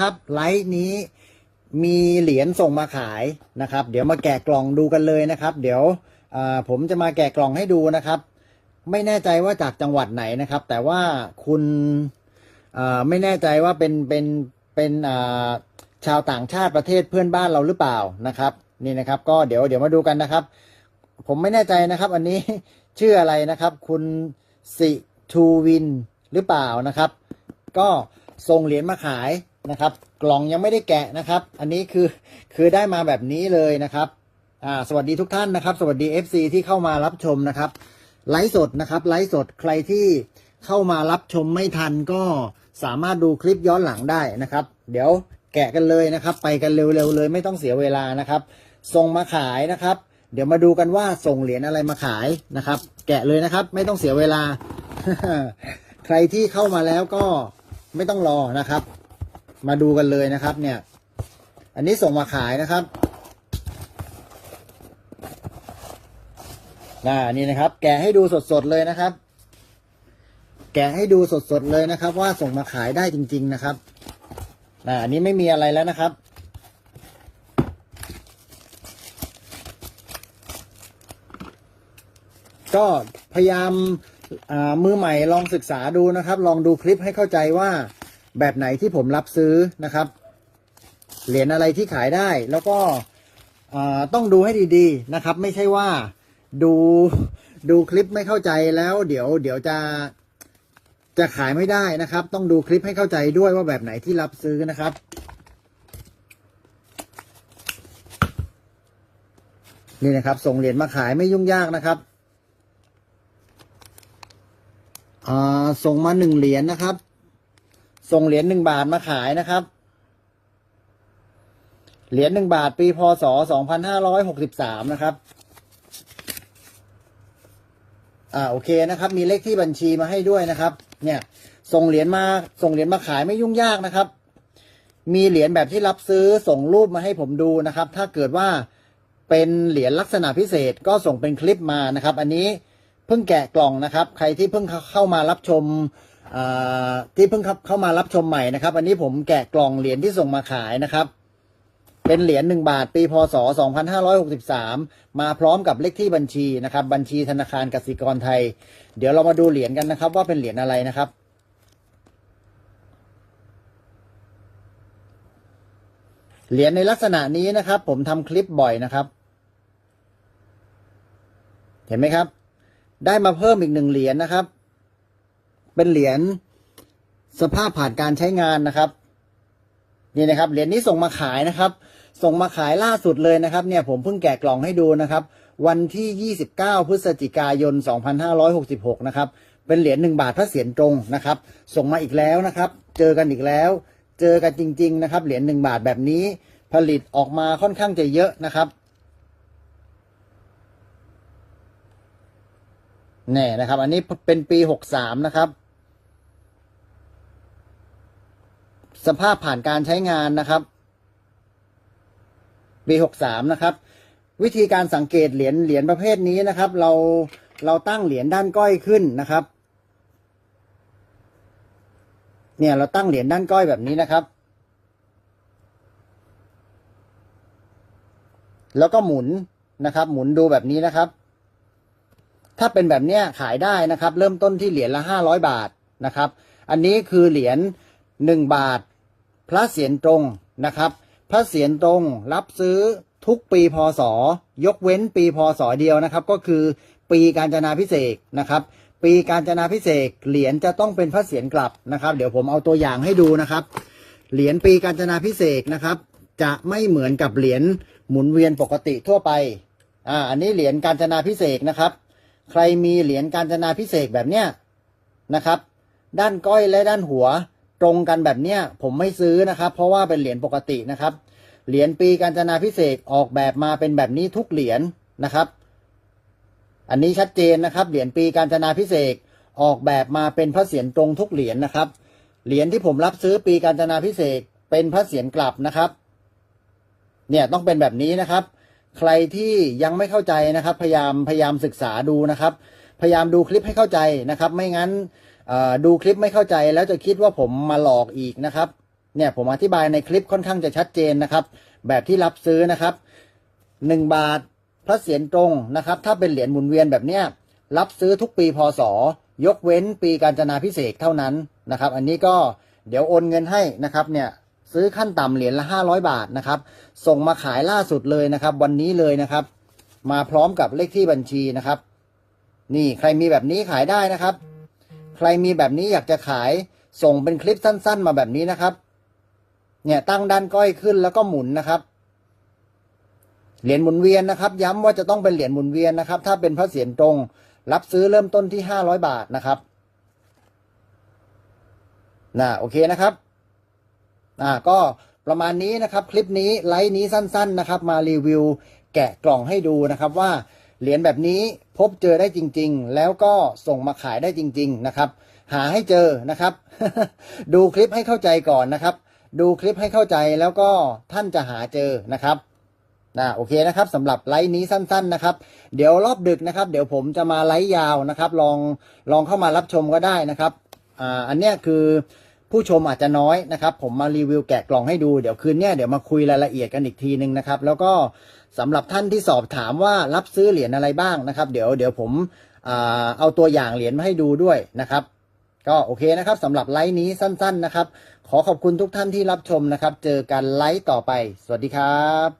ครับไลฟ์นี้มีเหรียญส่งมาขายนะครับ เดี๋ยวมาแกะกล่องดูกันเลยนะครับ เดี๋ยวผมจะมาแกะกล่องให้ดูนะครับ ไม่แน่ใจว่าจากจังหวัดไหนนะครับ แต่ว่าคุณไม่แน่ใจว่าเป็นเป็นเป็นชาวต่างชาติประเทศเพื่อนบ้านเราหรือเปล่านะครับ นี่นะครับ ก็เดี๋ยวเดี๋ยวมาดูกันนะครับ ผมไม่แน่ใจนะครับ อันนี้ชื่ออะไรนะครับ คุณสิทูวินหรือเปล่านะครับ ก็ส่งเหรียญมาขาย นะครับ กล่องยังไม่ได้แกะนะครับ อันนี้คือคือได้มาแบบนี้เลยนะครับอ่าสวัสดีทุกท่านนะครับ สวัสดี FC ที่เข้ามารับชมนะครับไลฟ์สดนะครับไลฟ์สดใครที่เข้ามารับชมไม่ทันก็สามารถดูคลิปย้อนหลังได้นะครับ เดี๋ยวแกะกันเลยนะครับ ไปกันเร็วๆเลยไม่ต้องเสียเวลานะครับส่งมาขายนะครับ เดี๋ยวมาดูกันว่าส่งเหรียญอะไรมาขายนะครับ แกะเลยนะครับ ไม่ต้องเสียเวลา ใครที่เข้ามาแล้วก็ไม่ต้องรอนะครับ มาดูกันเลยนะครับ เนี่ย อันนี้ส่งมาขายนะครับอ่านี่นะครับ แกะให้ดูสดๆเลยนะครับ แกะให้ดูสดๆเลยนะครับ ว่าส่งมาขายได้จริง ๆนะครับอ่าอันนี้ไม่มีอะไรแล้วนะครับก็พยายามมือใหม่ลองศึกษาดูนะครับ ลองดูคลิปให้เข้าใจว่า แบบไหนที่ผมรับซื้อนะครับ เหรียญอะไรที่ขายได้ แล้วก็ต้องดูให้ดีๆนะครับ ไม่ใช่ว่าดูดูคลิปไม่เข้าใจแล้วเดี๋ยวเดี๋ยวจะจะขายไม่ได้นะครับ ต้องดูคลิปให้เข้าใจด้วยว่าแบบไหนที่รับซื้อนะครับนี่นะครับ ส่งเหรียญมาขายไม่ยุ่งยากนะครับส่งมาหนึ่งเหรียญนะครับ ส่งเหรียญหนึ่งบาทมาขายนะครับ เหรียญหนึ่งบาทปีพศสองพันห้าร้อยหกสิบสามนะครับ อ่าโอเคนะครับ มีเลขที่บัญชีมาให้ด้วยนะครับ เนี่ย ส่งเหรียญมาส่งเหรียญมาขายไม่ยุ่งยากนะครับ มีเหรียญแบบที่รับซื้อส่งรูปมาให้ผมดูนะครับ ถ้าเกิดว่าเป็นเหรียญลักษณะพิเศษก็ส่งเป็นคลิปมานะครับ อันนี้เพิ่งแกะกล่องนะครับ ใครที่เพิ่งเข้ามารับชม ที่เพิ่งเข้ามารับชมใหม่นะครับ อันนี้ผมแกะกล่องเหรียญที่ส่งมาขายนะครับ เป็นเหรียญหนึ่งบาท ปีพศ 2563 มาพร้อมกับเลขที่บัญชีนะครับ บัญชีธนาคารกสิกรไทย เดี๋ยวเรามาดูเหรียญกันนะครับ ว่าเป็นเหรียญอะไรนะครับเหรียญในลักษณะนี้นะครับ ผมทำคลิปบ่อยนะครับ เห็นไหมครับ ได้มาเพิ่มอีกหนึ่งเหรียญนะครับ เป็นเหรียญสภาพผ่านการใช้งานนะครับ นี่นะครับ เหรียญนี้ส่งมาขายนะครับ ส่งมาขายล่าสุดเลยนะครับ เนี่ยผมเพิ่งแกะกล่องให้ดูนะครับ วันที่ 29 พฤศจิกายน 2566 นะครับ เป็นเหรียญหนึ่งบาทพระเศียรตรงนะครับ ส่งมาอีกแล้วนะครับ เจอกันอีกแล้ว เจอกันจริง ๆ นะครับ เหรียญหนึ่งบาทแบบนี้ ผลิตออกมาค่อนข้างจะเยอะนะครับแน่นะครับ อันนี้เป็นปีหกสามนะครับ สภาพผ่านการใช้งานนะครับปีหกสามนะครับ วิธีการสังเกตเหรียญเหรียญประเภทนี้นะครับ เราเราตั้งเหรียญด้านก้อยขึ้นนะครับ เนี่ยเราตั้งเหรียญด้านก้อยแบบนี้นะครับ แล้วก็หมุนนะครับ หมุนดูแบบนี้นะครับ ถ้าเป็นแบบเนี้ยขายได้นะครับ เริ่มต้นที่เหรียญละห้าร้อยบาทนะครับ อันนี้คือเหรียญหนึ่งบาท พระเศียรตรงนะครับ พระเศียรตรงรับซื้อทุกปีพศ ยกเว้นปีพศเดียวนะครับ ก็คือปีการจนาพิเศษนะครับ ปีการจนาพิเศษเหรียญจะต้องเป็นพระเศียรกลับนะครับ เดี๋ยวผมเอาตัวอย่างให้ดูนะครับ เหรียญปีการจนาพิเศษนะครับ จะไม่เหมือนกับเหรียญหมุนเวียนปกติทั่วไปอ่าอันนี้เหรียญการจนาพิเศษนะครับ ใครมีเหรียญการจนาพิเศษแบบเนี้ยนะครับ ด้านก้อยและด้านหัว ตรงกันแบบเนี้ยผมไม่ซื้อนะครับ เพราะว่าเป็นเหรียญปกตินะครับ เหรียญปีการจนาพิเศษออกแบบมาเป็นแบบนี้ทุกเหรียญนะครับ อันนี้ชัดเจนนะครับ เหรียญปีการจนาพิเศษออกแบบมาเป็นพระเศียรตรงทุกเหรียญนะครับ เหรียญที่ผมรับซื้อปีการจนาพิเศษเป็นพระเศียรกลับนะครับ เนี่ยต้องเป็นแบบนี้นะครับ ใครที่ยังไม่เข้าใจนะครับ พยายามพยายามศึกษาดูนะครับ พยายามดูคลิปให้เข้าใจนะครับ ไม่งั้น ดูคลิปไม่เข้าใจแล้วจะคิดว่าผมมาหลอกอีกนะครับ เนี่ยผมอธิบายในคลิปค่อนข้างจะชัดเจนนะครับ แบบที่รับซื้อนะครับหนึ่งบาทพระเศียรตรงนะครับ ถ้าเป็นเหรียญหมุนเวียนแบบเนี้ยรับซื้อทุกปีพศยกเว้นปีการจนาพิเศษเท่านั้นนะครับ อันนี้ก็เดี๋ยวโอนเงินให้นะครับเนี่ยซื้อขั้นต่ำเหรียญละ 500 บาทนะครับ ส่งมาขายล่าสุดเลยนะครับ วันนี้เลยนะครับ มาพร้อมกับเลขที่บัญชีนะครับ นี่ใครมีแบบนี้ขายได้นะครับ ใครมีแบบนี้อยากจะขายส่งเป็นคลิปสั้น ๆ มาแบบนี้นะครับ เนี่ยตั้งด้านก้อยขึ้นแล้วก็หมุนนะครับเหรียญหมุนเวียนนะครับ ย้ำว่าจะต้องเป็นเหรียญหมุนเวียนนะครับ ถ้าเป็นพระเศียรตรง รับซื้อเริ่มต้นที่ห้าร้อยบาทนะครับน่ะโอเคนะครับอ่าก็ประมาณนี้นะครับ คลิปนี้ไลฟ์นี้สั้น ๆ นะครับ มารีวิวแกะกล่องให้ดูนะครับว่า เหรียญแบบนี้พบเจอได้จริง ๆ แล้วก็ส่งมาขายได้จริง ๆ นะครับ หาให้เจอนะครับ ดูคลิปให้เข้าใจก่อนนะครับ ดูคลิปให้เข้าใจแล้วก็ท่านจะหาเจอนะครับนะโอเคนะครับสำหรับไลฟ์นี้สั้นๆนะครับ เดี๋ยวรอบดึกนะครับ เดี๋ยวผมจะมาไลฟ์ยาวนะครับ ลองลองเข้ามารับชมก็ได้นะครับอ่าอันเนี้ยคือ ผู้ชมอาจจะน้อยนะครับ ผมมารีวิวแกะกล่องให้ดูเดี๋ยวคืนเนี้ยเดี๋ยวมาคุยรายละเอียดกันอีกทีนึงนะครับ แล้วก็สำหรับท่านที่สอบถามว่ารับซื้อเหรียญอะไรบ้างนะครับ เดี๋ยวเดี๋ยวผมเอาตัวอย่างเหรียญมาให้ดูด้วยนะครับ ก็โอเคนะครับสำหรับไลฟ์นี้สั้น ๆนะครับ ขอขอบคุณทุกท่านที่รับชมนะครับ เจอกันไลฟ์ต่อไป สวัสดีครับ